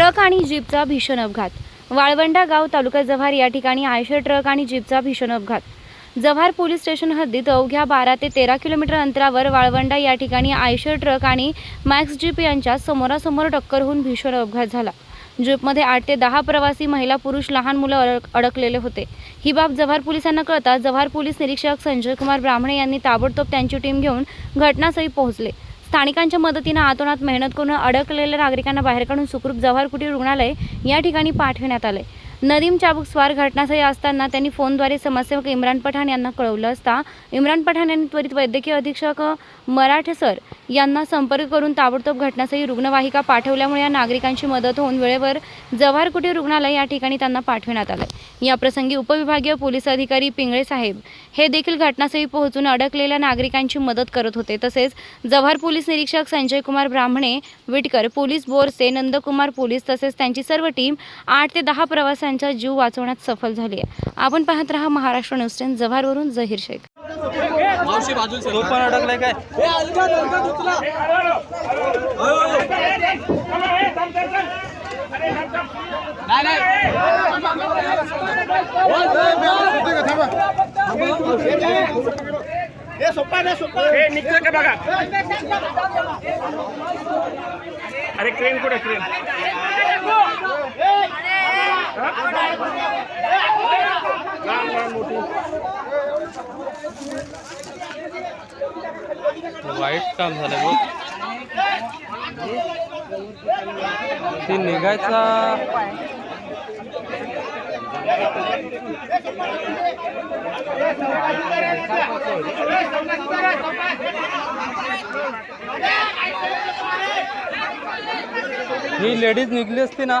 Truck आणि जीपचा भीषण अपघात. वाळवंडा गाव तालुका जव्हार या ठिकाणी आयशर ट्रक आणि जीपचा भीषण अपघात. जव्हार पोलीस स्टेशन हद्दीत अवघ्या बारा ते तेरा किलोमीटर अंतरावर वाळवंडा या ठिकाणी आयशर ट्रक आणि मॅक्स जीप यांच्या समोरासमोर टक्कर होऊन भीषण अपघात झाला. जीपमध्ये आठ ते दहा प्रवासी महिला पुरुष लहान मुलं अडक अडकलेले होते. ही बाब जव्हार पोलिसांना कळता जव्हार पोलीस निरीक्षक संजय कुमार ब्राह्मणे यांनी ताबडतोब त्यांची टीम घेऊन घटनास्थळी पोहोचले. स्थानिकांच्या मदतीनं आतोनात मेहनत करून अडकलेल्या नागरिकांना बाहेर काढून सुखरूप जव्हार कुटीर रुग्णालय या ठिकाणी पाठविण्यात आले नदीम चाबूक स्वार घटनास्थळी असताना त्यांनी फोनद्वारे समाजसेवक इम्रान पठाण यांना कळवलं असता इम्रान पठाण यांनी त्वरित वैद्यकीय अधीक्षक मराठे सर यांना संपर्क करून ताबडतोब घटनास्थळी रुग्णवाहिका पाठवल्यामुळे या नागरिकांची मदत होऊन वेळेवर जव्हार कुठे रुग्णालय या ठिकाणी त्यांना पाठविण्यात आलं. याप्रसंगी उपविभागीय पोलीस अधिकारी पिंगळे साहेब हे देखील घटनास्थळी पोहोचून अडकलेल्या नागरिकांची मदत करत होते. तसेच जव्हार पोलीस निरीक्षक संजय कुमार ब्राह्मणे विटकर पोलीस बोरसे नंदकुमार पोलीस तसेच त्यांची सर्व टीम आठ ते दहा प्रवाशांचा जीव वाचवण्यात सफल झाली आहे. आपण पाहत रहा महाराष्ट्र न्यूज टेन जव्हारवरून जहीर शेख. मावशी बाजूला तो पण अडकलाय काय? नाही नाही. निघलं का बघा? अरे क्रेन कुठे क्रेन? वाईट काम झालं बघ. ते निघायचा ही लेडीज निघली असती ना.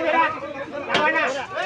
Ahora.